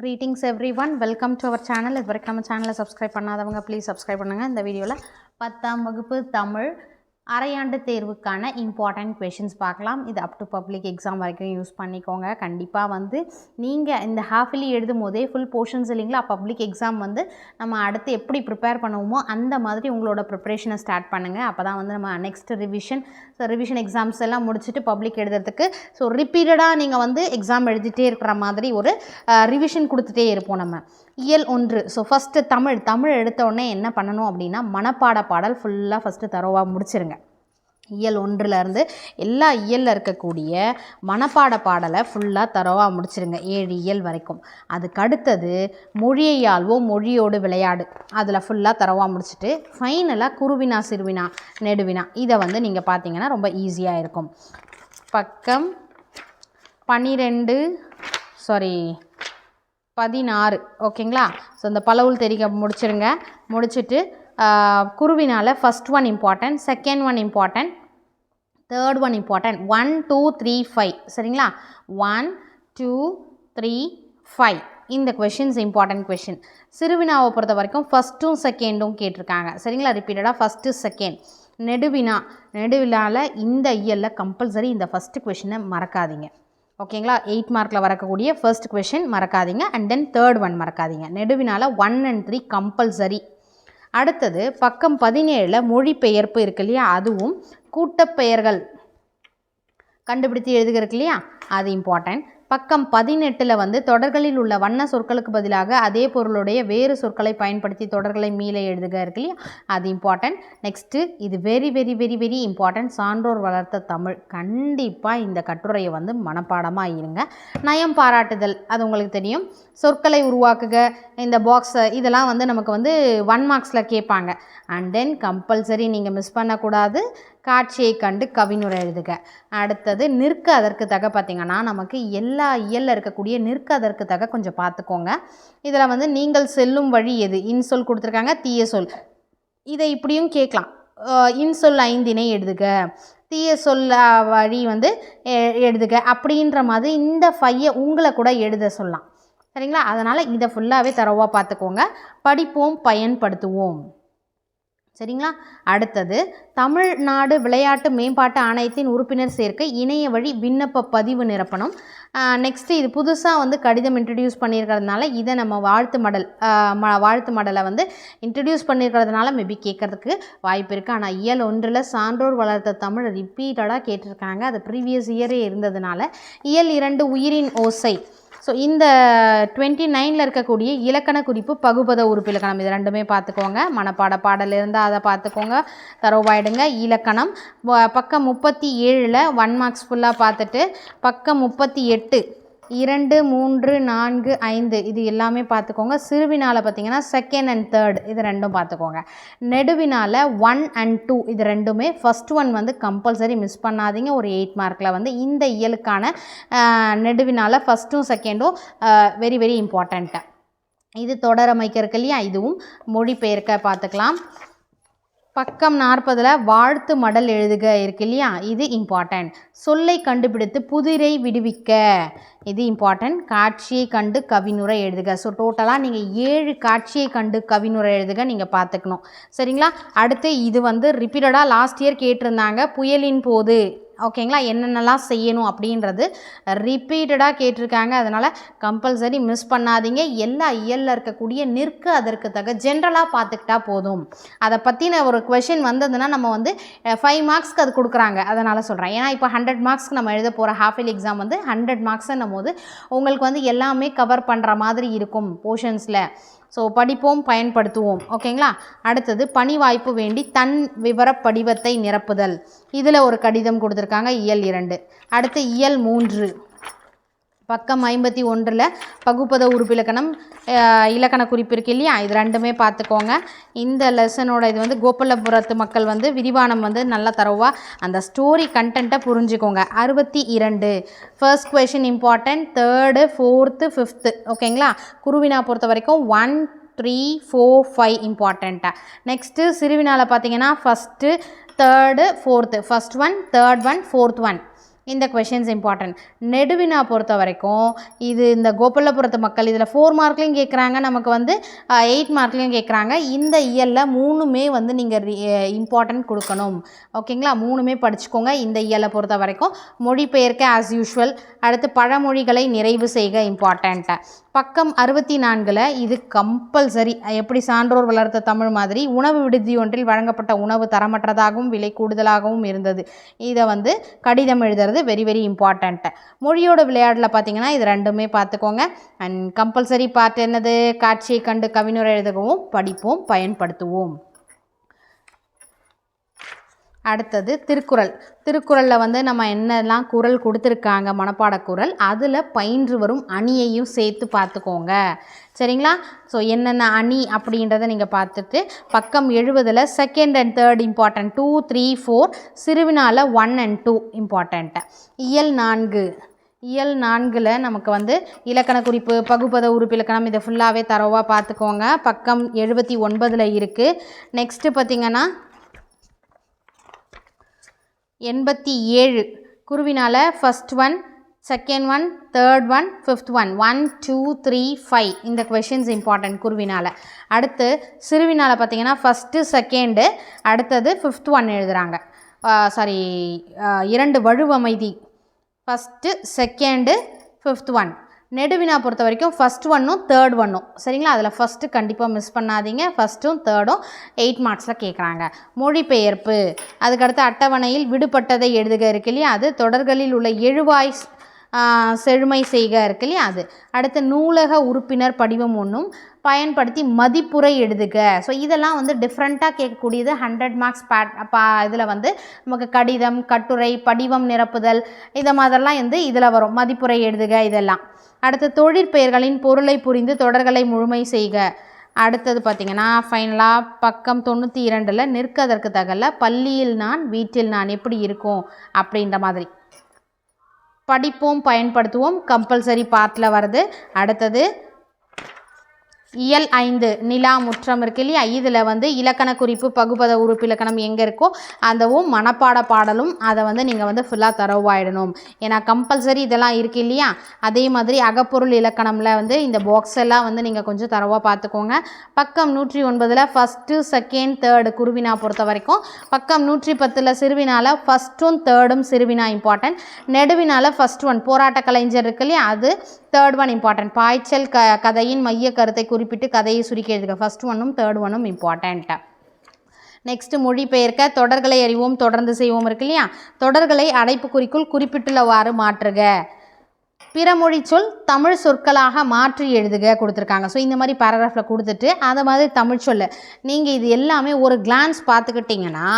Greetings everyone welcome to our channel இது வரைக்கும் நம்ம சேனலை சப்ஸ்கிரைப் பண்ணாதவங்க ப்ளீஸ் சப்ஸ்கிரைப் பண்ணுங்கள் இந்த வீடியோவில் பத்தாம் வகுப்பு தமிழ் அரையாண்டு தேர்வுக்கான இம்பார்ட்டண்ட் கொஷின்ஸ் பார்க்கலாம். இது அப் டு பப்ளிக் எக்ஸாம் வரைக்கும் யூஸ் பண்ணிக்கோங்க. கண்டிப்பாக வந்து நீங்கள் இந்த ஹாஃப்லி எழுதும் போதே ஃபுல் போர்ஷன்ஸ் இல்லைங்களா? பப்ளிக் எக்ஸாம் வந்து நம்ம அடுத்து எப்படி ப்ரிப்பேர் பண்ணுவோமோ அந்த மாதிரி உங்களோட ப்ரிப்ரேஷனை ஸ்டார்ட் பண்ணுங்கள் அப்போ தான் வந்து நம்ம next revision so revision exams எல்லாம் முடிச்சுட்டு பப்ளிக் எழுதுறதுக்கு ஸோ ரிப்பீட்டடாக நீங்கள் வந்து எக்ஸாம் எழுதிட்டே இருக்கிற மாதிரி ஒரு ரிவிஷன் கொடுத்துட்டே இருப்போம் நம்ம. இயல் ஒன்று. So first Tamil. தமிழ் எடுத்தோடனே என்ன பண்ணணும் அப்படின்னா மனப்பாட பாடல் ஃபுல்லாக ஃபஸ்ட்டு தரோவாக முடிச்சிருங்க. இயல் ஒன்றுலேருந்து எல்லா இயலில் இருக்கக்கூடிய மனப்பாட பாடலை ஃபுல்லாக தரவாக முடிச்சிருங்க. ஏழு இயல் வரைக்கும். அதுக்கு அடுத்தது மொழியையாள்வோ மொழியோடு விளையாடு. அதில் ஃபுல்லாக தரவாக முடிச்சுட்டு ஃபைனலாக குருவினா சிறுவினா நெடுவினா இதை வந்து நீங்கள் பார்த்தீங்கன்னா ரொம்ப ஈஸியாக இருக்கும். பக்கம் பன்னிரெண்டு சாரி பதினாறு. ஓகேங்களா ஸோ இந்த பலவுள் தெரிக்க முடிச்சிருங்க. முடிச்சுட்டு குருவினால் first one important second one important third one important one two three five சரிங்களா? ஒன் டூ த்ரீ ஃபைவ் இந்த கொஷின்ஸ் இம்பார்ட்டன்ட் கொஷின் சிறுவினாவை பொறுத்த வரைக்கும் ஃபஸ்ட்டும் செகண்டும் கேட்டிருக்காங்க. சரிங்களா? ரிப்பீட்டடாக ஃபஸ்ட்டு செகண்ட் நெடுவினா நெடுவினாவில் இந்த இயலில் கம்பல்சரி இந்த ஃபஸ்ட்டு கொஷினை மறக்காதீங்க. ஓகேங்களா? எயிட் மார்க்கில் வரக்கூடிய ஃபர்ஸ்ட் கொஷின் மறக்காதீங்க. அண்ட் தென் தேர்ட் ஒன் மறக்காதீங்க. நெடுவினால் ஒன் அண்ட் த்ரீ கம்பல்சரி அடுத்தது பக்கம் பதினேழில் மொழிபெயர்ப்பு இருக்கு இல்லையா? அதுவும் கூட்டப்பெயர்கள். கண்டுபிடித்து எழுதுகிறதுக்கு இல்லையா? அது இம்பார்ட்டன்ட் பக்கம் பதினெட்டில் வந்து தொடர்களில் உள்ள வண்ண சொற்களுக்கு பதிலாக அதே பொருளுடைய வேறு சொற்களை பயன்படுத்தி தொடர்களை மீள எழுதுக இருக்கு இல்லையா? அது இம்பார்ட்டன்ட் நெக்ஸ்ட்டு இது very very very very important சான்றோர் வளர்த்த தமிழ். கண்டிப்பாக இந்த கட்டுரையை வந்து மனப்பாடமாக இருங்க. நயம் பாராட்டுதல் அது உங்களுக்கு தெரியும். சொற்களை உருவாக்குக. இந்த பாக்ஸை இதெல்லாம் வந்து நமக்கு வந்து ஒன் மார்க்ஸில் கேட்பாங்க. அண்ட் தென் கம்பல்சரி நீங்கள் மிஸ் பண்ணக்கூடாது. காட்சியை கண்டு கவினுரை எழுதுக. அடுத்தது நிற்க அதற்கு தக பார்த்திங்கன்னா நமக்கு எல்லா இயலில் இருக்கக்கூடிய நிற்க அதற்கு தக கொஞ்சம் பார்த்துக்கோங்க. இதில் வந்து நீங்கள் செல்லும் வழி எது? இன்சொல் கொடுத்துருக்காங்க தீய சொல். இதை இப்படியும் கேட்கலாம். இன்சொல் ஐந்தினை எழுதுக. தீய சொல்ல வழி வந்து எழுதுக. அப்படின்ற மாதிரி இந்த ஃபையை உங்களை கூட எழுத சொல்லலாம். சரிங்களா? அதனால் இதை ஃபுல்லாகவே தரவாக பார்த்துக்கோங்க. படிப்போம் பயன்படுத்துவோம். சரிங்களா? அடுத்தது தமிழ்நாடு விளையாட்டு மேம்பாட்டு ஆணையத்தின் உறுப்பினர் சேர்க்கை இணைய வழி விண்ணப்ப பதிவு நிரப்பணும். நெக்ஸ்ட்டு இது புதுசாக வந்து கடிதம் இன்ட்ரடியூஸ் பண்ணியிருக்கிறதுனால இதை நம்ம வாழ்த்து மடல் ம வாழ்த்து மடலை வந்து இன்ட்ரடியூஸ் பண்ணியிருக்கிறதுனால மேபி கேட்குறதுக்கு வாய்ப்பு இருக்குது ஆனால் இயல் ஒன்றில் சான்றோர் வளர்த்த தமிழ் ரிப்பீட்டடாக கேட்டிருக்காங்க. அது ப்ரீவியஸ் இயரே இருந்ததுனால இயல் இரண்டு உயிரின் ஓசை ஸோ இந்த டுவெண்ட்டி நைனில் இருக்கக்கூடிய இலக்கண குறிப்பு பகுபத உறுப்பு இலக்கணம் இது ரெண்டுமே பார்த்துக்கோங்க. மனப்பாட பாடல் இருந்தால் அதை பார்த்துக்கோங்க. தரவாயிடுங்க இலக்கணம். பக்கம் முப்பத்தி ஏழில் ஒன் மார்க்ஸ் ஃபுல்லாக பார்த்துட்டு பக்கம் முப்பத்தி எட்டு இரண்டு மூன்று நான்கு ஐந்து. இது எல்லாமே பார்த்துக்கோங்க. சிறுவினால் பார்த்தீங்கன்னா செகண்ட் அண்ட் தேர்ட் இது ரெண்டும் பார்த்துக்கோங்க. நெடுவினால் ஒன் அண்ட் டூ இது ரெண்டுமே. ஃபஸ்ட் ஒன் வந்து கம்பல்சரி மிஸ் பண்ணாதீங்க. ஒரு எயிட் மார்க்கில் வந்து இந்த இயலுக்கான நெடுவினால் ஃபஸ்ட்டும் செகண்டும் வெரி வெரி இம்பார்ட்டண்ட்டு இது தொடரமைக்க இருக்கு இல்லையா? இதுவும் மொழிபெயர்க்க பார்த்துக்கலாம். பக்கம் நாற்பதில் வாழ்த்து மடல் எழுதுக இருக்கு இல்லையா? இது இம்பார்ட்டன்ட் சொல்லை கண்டுபிடித்து புதிரை விடுவிக்க. இது இம்பார்ட்டன்ட் காட்சியை கண்டு கவினுரை எழுதுக. ஸோ டோட்டலாக நீங்கள் ஏழு காட்சியை கண்டு கவினுரை எழுதுக நீங்கள் பார்த்துக்கணும். சரிங்களா? அடுத்து இது வந்து ரிப்பீட்டடாக லாஸ்ட் இயர் கேட்டிருந்தாங்க. புயலின் போது. ஓகேங்களா? என்னென்னலாம் செய்யணும் அப்படின்றது ரிப்பீட்டடாக கேட்டிருக்காங்க. அதனால் கம்பல்சரி மிஸ் பண்ணாதீங்க. எல்லா இயலில் இருக்கக்கூடிய நிற்க அதற்கு தக ஜென்ரலாக பார்த்துக்கிட்டா போதும். அதை பற்றின ஒரு கொஷின் வந்ததுன்னா நம்ம வந்து ஃபைவ் மார்க்ஸ்க்கு அது கொடுக்குறாங்க. அதனால் சொல்கிறேன் ஏன்னா இப்போ ஹண்ட்ரட் மார்க்ஸ்க்கு நம்ம எழுத போகிற ஹாஃப் இயர் எக்ஸாம் வந்து ஹண்ட்ரட் மார்க்ஸ்ன்னும் போது உங்களுக்கு வந்து எல்லாமே கவர் பண்ணுற மாதிரி இருக்கும் போர்ஷன்ஸில் ஸோ படிப்போம் பயன்படுத்துவோம். ஓகேங்களா அடுத்தது பணி வாய்ப்பு வேண்டி தன் விவர படிவத்தை நிரப்புதல். இதில் ஒரு கடிதம் கொடுத்துருக்காங்க இயல் இரண்டு. அடுத்து இயல் மூன்று. பக்கம் ஐம்பத்தி ஒன்றில் பகுப்பத உறுப்பிலக்கணம் இலக்கண குறிப்பு இருக்கு இல்லையா? இது ரெண்டுமே பார்த்துக்கோங்க. இந்த லெசனோட இது வந்து கோபாலபுரத்து மக்கள் வந்து விரிவானம் வந்து நல்லா தரவாக அந்த ஸ்டோரி கண்டென்ட்டை புரிஞ்சுக்கோங்க. அறுபத்தி இரண்டு. First question important third fourth fifth ஓகேங்களா குருவினா பொறுத்த வரைக்கும் ஒன் த்ரீ ஃபோர் ஃபைவ் இம்பார்ட்டண்ட்டாக நெக்ஸ்ட்டு சிறுவினாவில் பார்த்தீங்கன்னா first third fourth first one third one fourth one இந்த கொஷின்ஸ் இம்பார்ட்டன்ட் நெடுவினா பொறுத்த வரைக்கும் இது இந்த கோபாலபுரத்து மக்கள் இதில் ஃபோர் மார்க்லேயும் கேட்குறாங்க நமக்கு வந்து எயிட் மார்க்லேயும் கேட்குறாங்க இந்த இயலில் மூணுமே வந்து நீங்கள் இம்பார்ட்டன்ட் கொடுக்கணும். ஓகேங்களா? மூணுமே படிச்சுக்கோங்க இந்த இயலை பொறுத்த வரைக்கும். மொழிபெயர்க்க ஆஸ் யூஷுவல் அடுத்து பழமொழிகளை நிறைவு செய்க இம்பார்ட்டண்ட்டை பக்கம் அறுபத்தி நான்கில் இது கம்பல்சரி எப்படி சான்றோர் வளர்த்த தமிழ் மாதிரி உணவு விடுதி ஒன்றில் வழங்கப்பட்ட உணவு தரமற்றதாகவும் விலை கூடுதலாகவும் இருந்தது. இதை வந்து கடிதம் எழுதுறது வெரி வெரி இம்பார்ட்டண்ட்டு மொழியோட விளையாடில் பார்த்தீங்கன்னா இது ரெண்டுமே பார்த்துக்கோங்க அண்ட் கம்பல்சரி பார்ட் என்னது? காட்சியை கண்டு கவிஞர் எழுதுகவும் படிப்போம் பயன்படுத்துவோம். அடுத்தது திருக்குறள். திருக்குறளில் வந்து நம்ம என்னெல்லாம் குரல் கொடுத்துருக்காங்க மனப்பாட குறள் அதில் பயின்று வரும் அணியையும் சேர்த்து பார்த்துக்கோங்க. சரிங்களா? ஸோ என்னென்ன அணி அப்படின்றத நீங்கள் பார்த்துட்டு பக்கம் எழுபதில் second and third important two three four சிறுவினால one and two important இயல் நான்கு. இயல் நான்கில் நமக்கு வந்து இலக்கண குறிப்பு பகுப்பத உறுப்பிலக்கணம் இதை ஃபுல்லாகவே தரவாக பார்த்துக்கோங்க. பக்கம் எழுபத்தி ஒன்பதில் இருக்குது நெக்ஸ்ட்டு பார்த்திங்கன்னா எண்பத்தி ஏழு. குருவினால் first one second one third one fifth one one two three five இந்த கொஷின்ஸ் இம்பார்ட்டன்ட் குருவினால். அடுத்து சிறுவினால் பார்த்தீங்கன்னா ஃபஸ்ட்டு செகண்டு அடுத்தது ஃபிஃப்த் ஒன் எழுதுகிறாங்க சாரி இரண்டு வழுவமைதி ஃபஸ்ட்டு செகண்டு ஃபிஃப்த் ஒன் நெடுவினா பொறுத்த வரைக்கும் ஃபஸ்ட் ஒன்னும் தேர்ட் ஒன்னும் சரிங்களா? அதில் ஃபஸ்ட்டு கண்டிப்பாக மிஸ் பண்ணாதீங்க. ஃபஸ்ட்டும் தேர்டும் எயிட் மார்க்ஸில் கேட்குறாங்க மொழிபெயர்ப்பு. அதுக்கடுத்து அட்டவணையில் விடுபட்டதை எழுதுக இருக்கு இல்லையா? அது தொடர்களில் உள்ள எழுவாய் செழுமை செய்க இருக்கு இல்லையா அது. அடுத்து நூலக உறுப்பினர் படிவம் ஒன்றும் பயன்படுத்தி மதிப்புரை எழுதுக. ஸோ இதெல்லாம் வந்து டிஃப்ரெண்ட்டாக கேட்கக்கூடியது ஹண்ட்ரட் மார்க்ஸ் பேட் பா இதில் வந்து நமக்கு கடிதம் கட்டுரை படிவம் நிரப்புதல் இதை மாதிரிலாம் வந்து இதில் வரும். மதிப்புரை எழுதுக இதெல்லாம். அடுத்து தொழிற்பெயர்களின் பொருளை புரிந்து தொடர்களை முழுமை செய்க. அடுத்தது பார்த்திங்கன்னா ஃபைனலாக பக்கம் தொண்ணூற்றி இரண்டில் நிற்கதற்கு தகல பள்ளியில் நான் வீட்டில் நான் எப்படி இருக்கும்? அப்படின்ற மாதிரி. படிப்போம் பயன்படுத்துவோம். கம்பல்சரி பார்ட்டில் வருது. அடுத்தது இயல் ஐந்து நிலா முற்றம் இருக்கு இல்லையா? இதில் வந்து இலக்கண குறிப்பு பகுபத உறுப்பு இலக்கணம் எங்கே இருக்கோ அந்தவும் மனப்பாட பாடலும் அதை வந்து நீங்கள் வந்து ஃபுல்லாக தரவாயிடணும். ஏன்னா கம்பல்சரி இதெல்லாம் இருக்குது இல்லையா? அதே மாதிரி அகப்பொருள் இலக்கணமில் வந்து இந்த பாக்ஸ் எல்லாம் வந்து நீங்கள் கொஞ்சம் தரவாக பார்த்துக்கோங்க பக்கம் நூற்றி ஒன்பதில் ஃபஸ்ட்டு செகண்ட் தேர்டு குருவினா பொறுத்த வரைக்கும் பக்கம் நூற்றி பத்தில் சிறுவினால் ஃபஸ்ட்டும் தேர்டும் சிறுவினா இம்பார்ட்டன்ட் நெடுவினால் ஃபஸ்ட் ஒன் போராட்ட கலைஞர் இருக்கு இல்லையா? அது தேர்ட் ஒன் இம்பார்ட்டன்ட் பாய்ச்சல் க கதையின் மைய கருத்தை குறிப்பிட்டு கதையை சுருக்கி எழுதுக. ஃபஸ்ட் ஒன்றும் தேர்ட் ஒன்றும் இம்பார்ட்டண்ட் நெக்ஸ்ட் மொழிபெயர்க்க தொடர்களை அறிவோம் தொடர்ந்து செய்வோம் இருக்கு இல்லையா? தொடர்களை அடைப்பு குறிக்குள் குறிப்பிட்டுள்ளவாறு மாற்றுக. பிறமொழி சொல் தமிழ் சொற்களாக மாற்றி எழுதுக கொடுத்துருக்காங்க. ஸோ இந்த மாதிரி பேராகிராஃபில் கொடுத்துட்டு அதை மாதிரி தமிழ் சொல்ல. நீங்கள் இது எல்லாமே ஒரு கிளான்ஸ் பார்த்துக்கிட்டிங்கன்னா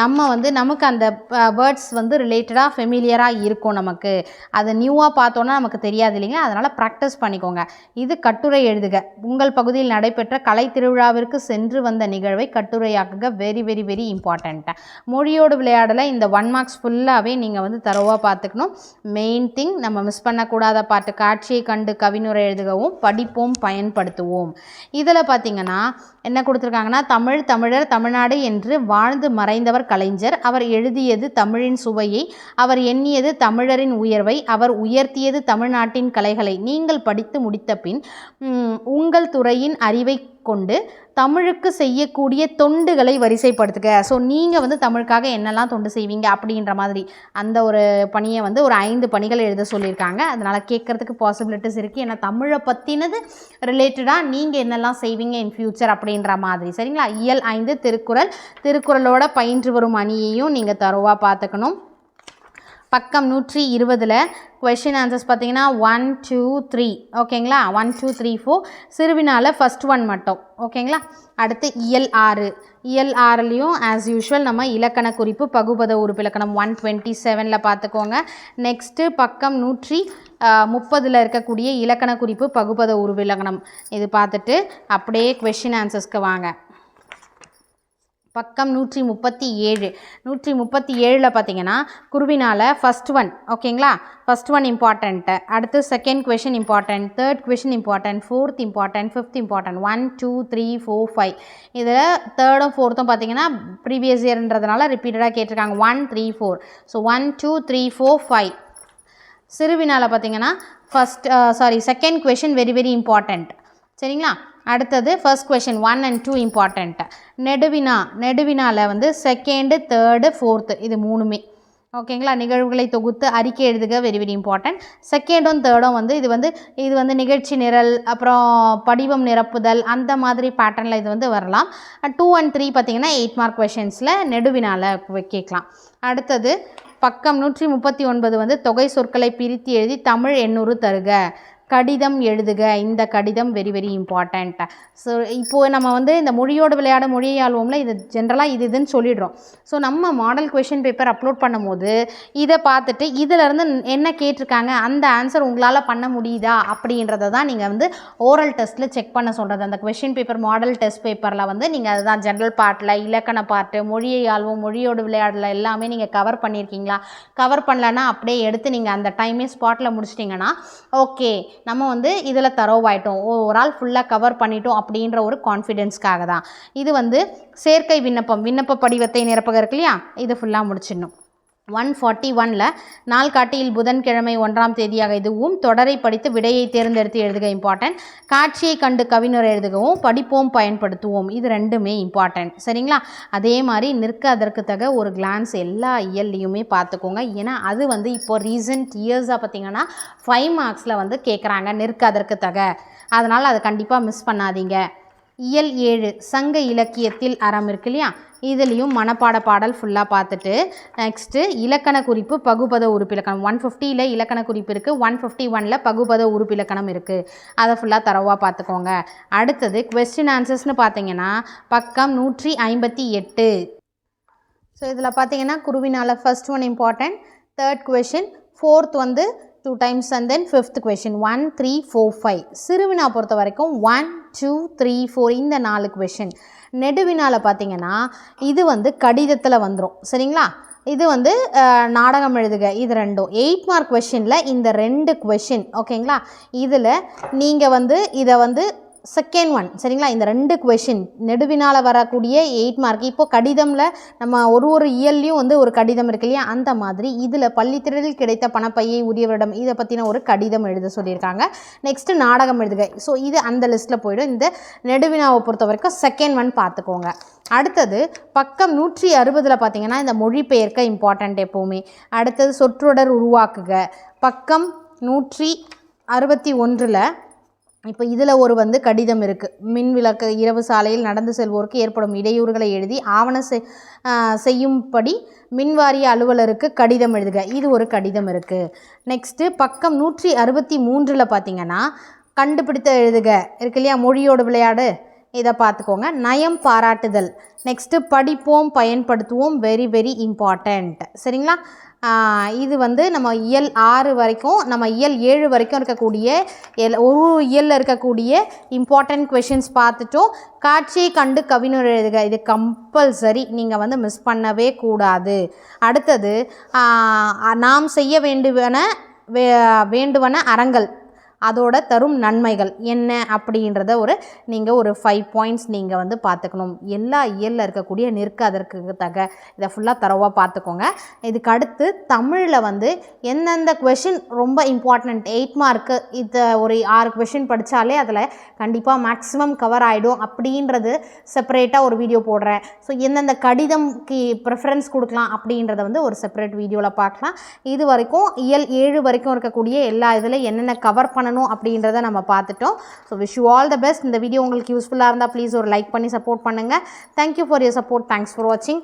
நம்ம வந்து நமக்கு அந்த வேர்ட்ஸ் வந்து ரிலேட்டடாக ஃபெமிலியராக இருக்கும் நமக்கு. அதை நியூவாக பார்த்தோன்னா நமக்கு தெரியாது இல்லைங்க அதனால் ப்ராக்டிஸ் பண்ணிக்கோங்க. இது கட்டுரை எழுதுக. உங்கள் பகுதியில் நடைபெற்ற கலை திருவிழாவிற்கு சென்று வந்த நிகழ்வை கட்டுரையாக்குக. வெரி வெரி வெரி இம்பார்ட்டண்ட்டாக மொழியோடு விளையாடலை இந்த ஒன் மார்க்ஸ் ஃபுல்லாகவே நீங்கள் வந்து தரவாக பார்த்துக்கணும். மெயின் திங் நம்ம மிஸ் பண்ணக்கூடாத பாட்டு காட்சியை கண்டு கவினுரை எழுதுகவும் படிப்போம் பயன்படுத்துவோம். இதில் பார்த்தீங்கன்னா என்ன கொடுத்துருக்காங்கன்னா தமிழ் தமிழர் தமிழ்நாடு என்று வாழ்ந்து மறைந்தவர் கலைஞர். அவர் எழுதியது தமிழின் சுவையை அவர் எண்ணியது தமிழரின் உயர்வை அவர் உயர்த்தியது தமிழ்நாட்டின் கலைகளை. நீங்கள் படித்து முடித்த பின் உங்கள் துறையின் அறிவை கொண்டு தமிழுக்கு செய்யக்கூடிய தொண்டுகளை வரிசைப்படுத்துக. ஸோ நீங்கள் வந்து தமிழுக்காக என்னெல்லாம் தொண்டு செய்வீங்க அப்படின்ற மாதிரி அந்த ஒரு பணியை வந்து ஒரு ஐந்து பணிகள் எழுத சொல்லியிருக்காங்க. அதனால் கேட்குறதுக்கு பாசிபிலிட்டிஸ் இருக்குது ஏன்னா தமிழை பற்றினது ரிலேட்டடாக நீங்கள் என்னெல்லாம் செய்வீங்க இன் ஃப்யூச்சர் அப்படின்ற மாதிரி. சரிங்களா? இயல் ஐந்து திருக்குறள். திருக்குறளோட பயின்று வரும் அணியையும் நீங்கள் தருவாக பார்த்துக்கணும். பக்கம் நூற்றி இருபதில் கொஷின் ஆன்சர்ஸ் பார்த்தீங்கன்னா ஒன் டூ த்ரீ ஓகேங்களா ஒன் டூ த்ரீ ஃபோர் சிறுவினால் ஃபஸ்ட் ஒன் மட்டும். ஓகேங்களா அடுத்து இயல் ஆறு. இயல் ஆறுலேயும் ஆஸ் யூஷுவல் நம்ம இலக்கண குறிப்பு பகுபத உறுப்பிலக்கணம் ஒன் டுவெண்ட்டி செவனில் பார்த்துக்கோங்க. நெக்ஸ்ட்டு பக்கம் நூற்றி முப்பதில் இருக்கக்கூடிய இலக்கண குறிப்பு பகுபத உருவிலக்கணம் இது பார்த்துட்டு அப்படியே கொஷின் ஆன்சர்ஸ்க்கு வாங்க. பக்கம் நூற்றி முப்பத்தி ஏழு. நூற்றி முப்பத்தி ஏழில் பார்த்தீங்கன்னா குருவினால் ஃபஸ்ட் ஒன் ஓகேங்களா ஃபஸ்ட் ஒன் இம்பார்ட்டண்ட்டு அடுத்து second question important third question important fourth important fifth important one two three four five இதில் தேர்டும் ஃபோர்த்தும் பார்த்தீங்கன்னா ப்ரீவியஸ் இயர்ன்றதுனால ரிப்பீட்டடாக கேட்டிருக்காங்க. One three four so one two three four five சிறுவினால் பார்த்தீங்கன்னா first sorry second question very very important சரிங்களா? அடுத்தது first question one and two important நெடுவினா நெடுவினாவில் வந்து செகண்டு தேர்டு ஃபோர்த்து இது மூணுமே. ஓகேங்களா? நிகழ்வுகளை தொகுத்து அறிக்கை எழுதுக வெரி வெரி இம்பார்ட்டன்ட் செகண்டும் தேர்டும் வந்து இது வந்து இது வந்து நிகழ்ச்சி நிரல் அப்புறம் படிவம் நிரப்புதல் அந்த மாதிரி பேட்டர்னில் இது வந்து வரலாம். டூ அண்ட் த்ரீ பார்த்திங்கன்னா எயிட் மார்க் கொஷின்ஸில் நெடுவினால் கேட்கலாம். அடுத்தது பக்கம் நூற்றி முப்பத்தி ஒன்பது வந்து தொகை சொற்களை பிரித்து எழுதி தமிழ் எண்ணூறு தருக. கடிதம் எழுதுக. இந்த கடிதம் வெரி வெரி இம்பார்ட்டண்ட் ஸோ இப்போது நம்ம வந்து இந்த மொழியோடு விளையாட மொழியை ஆள்வோம்ல இது ஜென்ரலாக இது இதுன்னு சொல்லிடுறோம். ஸோ நம்ம மாடல் கொஷின் பேப்பர் அப்லோட் பண்ணும்போது இதை பார்த்துட்டு இதிலேருந்து என்ன கேட்டிருக்காங்க அந்த ஆன்சர் உங்களால் பண்ண முடியுதா அப்படின்றத தான் நீங்கள் வந்து ஓரல் டெஸ்ட்டில் செக் பண்ண சொல்கிறது அந்த கொஷின் பேப்பர் மாடல் டெஸ்ட் பேப்பரில் வந்து நீங்கள் அதுதான் ஜென்ரல் பார்ட்டில் இலக்கண பார்ட்டு மொழியை ஆள்வோம் மொழியோடு விளையாடல எல்லாமே நீங்கள் கவர் பண்ணியிருக்கீங்களா? கவர் பண்ணலன்னா அப்படியே எடுத்து நீங்கள் அந்த டைமே ஸ்பாட்டில் முடிச்சிட்டிங்கன்னா ஓகே நம்ம வந்து இதில் தரோவாயிட்டோம் ஓ ஒரு ஆள் ஃபுல்லாக கவர் பண்ணிட்டோம் அப்படின்ற ஒரு கான்ஃபிடென்ஸ்க்காக தான். இது வந்து சேர்க்கை விண்ணப்பம் விண்ணப்ப படிவத்தை நிரப்பக இருக்கு இல்லையா? இது ஃபுல்லாக முடிச்சிடணும். ஒன் ஃபார்ட்டி ஒனில் நாள்காட்டியில் புதன்கிழமை ஒன்றாம் தேதியாக இதுவும் தொடரை படித்து விடையை தேர்ந்தெடுத்து எழுதுக இம்பார்ட்டன்ட் காட்சியை கண்டு கவிஞர் எழுதுகவும் படிப்போம் பயன்படுத்துவோம். இது ரெண்டுமே இம்பார்ட்டன்ட் சரிங்களா? அதே மாதிரி நிற்க அதற்கு தக ஒரு கிளான்ஸ் எல்லா இயல்லையுமே பார்த்துக்கோங்க. ஏன்னா அது வந்து இப்போ ரீசன்ட் இயர்ஸாக பார்த்தீங்கன்னா ஃபைவ் மார்க்ஸில் வந்து கேட்குறாங்க நிற்க அதற்கு தக. அதனால் அதை கண்டிப்பாக மிஸ் பண்ணாதீங்க. இயல் ஏழு சங்க இலக்கியத்தில் அறம் இருக்கு இல்லையா? இதுலேயும் மனப்பாட பாடல் ஃபுல்லாக பார்த்துட்டு நெக்ஸ்ட்டு இலக்கண குறிப்பு பகுபத உறுப்பிலக்கணம். ஒன் ஃபிஃப்டியில் இலக்கண குறிப்பு இருக்குது ஒன் ஃபிஃப்டி ஒனில் பகுபத உறுப்பிலக்கணம் இருக்குது அதை ஃபுல்லாக தரவாக பார்த்துக்கோங்க. அடுத்தது கொஸ்டின் ஆன்சர்ஸ்னு பார்த்தீங்கன்னா பக்கம் நூற்றி ஐம்பத்தி எட்டு. ஸோ இதில் பார்த்தீங்கன்னா குருவினால் first one important third question fourth வந்து two times and then fifth question one three four five சிறுவினா பொறுத்த வரைக்கும் ஒன் டூ த்ரீ ஃபோர் இந்த நாலு கொஷின் நெடுவினால் பார்த்தீங்கன்னா இது வந்து கடிதத்தில் வந்துடும் சரிங்களா? இது வந்து நாடகம் எழுதுக. இது ரெண்டும். எயிட் மார்க் கொஷினில் இந்த ரெண்டு கொஷின் ஓகேங்களா இதில் நீங்கள் வந்து இதை வந்து செகண்ட் ஒன் சரிங்களா? இந்த ரெண்டு கொஷின் நெடுவினால் வரக்கூடிய எயிட் மார்க் இப்போது கடிதமில் நம்ம ஒரு ஒரு இயல்லையும் வந்து ஒரு கடிதம் இருக்கு இல்லையா? அந்த மாதிரி இதில் பள்ளித்திரலில் கிடைத்த பணப்பையை உரியவரிடம் இதை பற்றின ஒரு கடிதம் எழுத சொல்லியிருக்காங்க. நெக்ஸ்ட்டு நாடகம் எழுதுக. ஸோ இது அந்த லிஸ்ட்டில் போயிடும். இந்த நெடுவினாவை பொறுத்த வரைக்கும் செகண்ட் ஒன் பார்த்துக்கோங்க. அடுத்தது பக்கம் நூற்றி அறுபதில் பார்த்தீங்கன்னா இந்த மொழிபெயர்க்க இம்பார்ட்டண்ட் எப்போவுமே. அடுத்தது சொற்றொடர் உருவாக்குக. பக்கம் நூற்றி அறுபத்தி ஒன்றில் இப்போ இதில் ஒரு வந்து கடிதம் இருக்குது மின் விளக்கு இரவு சாலையில் நடந்து செல்வோருக்கு ஏற்படும் இடையூறுகளை எழுதி ஆவண செ செய்யும்படி மின்வாரிய அலுவலருக்கு கடிதம் எழுதுக. இது ஒரு கடிதம் இருக்குது நெக்ஸ்ட்டு பக்கம் நூற்றி அறுபத்தி மூன்றில் பார்த்தீங்கன்னா கண்டுபிடித்த எழுதுக. இருக்கு இல்லையா? மொழியோடு விளையாடு. இதை பார்த்துக்கோங்க நயம் பாராட்டுதல். நெக்ஸ்ட்டு படிப்போம் பயன்படுத்துவோம். வெரி வெரி இம்பார்ட்டண்ட் சரிங்களா? இது வந்து நம்ம இயல் ஆறு வரைக்கும் நம்ம இயல் ஏழு வரைக்கும் இருக்கக்கூடிய எல் ஒரு இயலில் இருக்கக்கூடிய இம்பார்ட்டண்ட் கொஷின்ஸ் பார்த்துட்டோம். காட்சியை கண்டு கவிஞர் எழுதுக. இது கம்பல்சரி நீங்கள் வந்து மிஸ் பண்ணவே கூடாது. அடுத்தது நாம் செய்ய வேண்டுவன வே வேண்டுவன அறங்கள். அதோட தரும் நன்மைகள் என்ன அப்படின்றத ஒரு நீங்கள் ஒரு ஃபைவ் பாயிண்ட்ஸ் நீங்கள் வந்து பார்த்துக்கணும். எல்லா இயலில் இருக்கக்கூடிய நிற்க அதற்கு தக. இதை ஃபுல்லாக தரவாக பார்த்துக்கோங்க. இதுக்கு அடுத்து தமிழில் வந்து எந்தெந்த கொஷின் ரொம்ப இம்பார்ட்டண்ட் எயிட் மார்க்கு இதை ஒரு ஆறு கொஷின் படித்தாலே அதில் கண்டிப்பாக மேக்ஸிமம் கவர் ஆகிடும் அப்படின்றது செப்பரேட்டாக ஒரு வீடியோ போடுறேன். ஸோ எந்தெந்த கடிதம்க்கு ப்ரிஃபரன்ஸ் கொடுக்கலாம் அப்படின்றத வந்து ஒரு செப்பரேட் வீடியோவில் பார்க்கலாம். இது வரைக்கும் இயல் ஏழு வரைக்கும் இருக்கக்கூடிய எல்லா இதில் என்னென்ன கவர் பண்ண பண்ணணும் அப்படின்றத நம்ம பார்த்துட்டோம். So wish you all the best இந்த வீடியோ உங்களுக்கு யூஸ்ஃபுல்லாக இருந்தால் ப்ளீஸ் ஒரு லைக் பண்ணி சப்போர்ட் பண்ணுங்கள் thank you for your support thanks for வாட்சிங்